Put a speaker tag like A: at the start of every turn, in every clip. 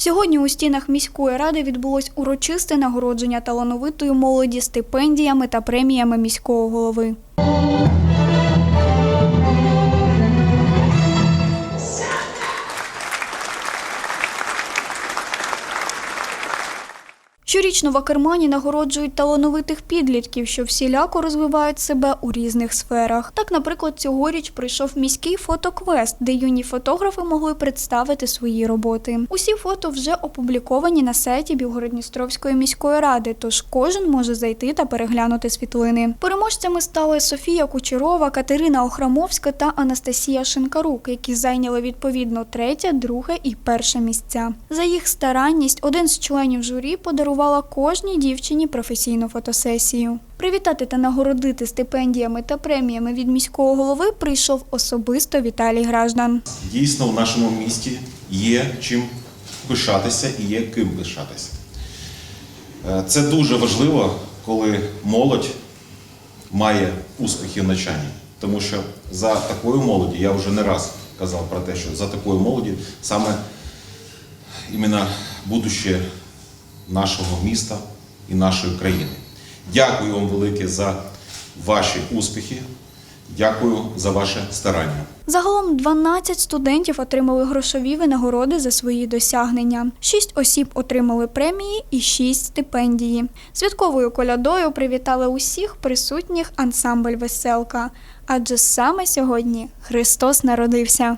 A: Сьогодні у стінах міської ради відбулось урочисте нагородження талановитої молоді стипендіями та преміями міського голови. Щорічно в Акермані нагороджують талановитих підлітків, що всіляко розвивають себе у різних сферах. Так, наприклад, цьогоріч прийшов міський фотоквест, де юні фотографи могли представити свої роботи. Усі фото вже опубліковані на сайті Білгородністровської міської ради, тож кожен може зайти та переглянути світлини. Переможцями стали Софія Кучерова, Катерина Охрамовська та Анастасія Шинкарук, які зайняли відповідно третє, друге і перше місця. За їх старанність один з членів журі подарувала кожній дівчині професійну фотосесію. Привітати та нагородити стипендіями та преміями від міського голови прийшов особисто Віталій Граждан.
B: Дійсно, в нашому місті є чим пишатися і є ким пишатися. Е, Це дуже важливо, коли молодь має успіхи в навчанні. Тому що за такою молоді, я вже не раз казав про те, що за такою молоді саме іменно будуще нашого міста і нашої країни. Дякую вам велике за ваші успіхи. Дякую за ваше старання.
A: Загалом 12 студентів отримали грошові винагороди за свої досягнення. Шість осіб отримали премії і шість стипендії. Святковою колядою привітали усіх присутніх ансамбль Веселка. Адже саме сьогодні Христос народився.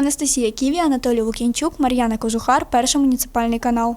A: Анастасія Ківі, Анатолій Лукінчук, Мар'яна Кожухар, перший муніципальний канал.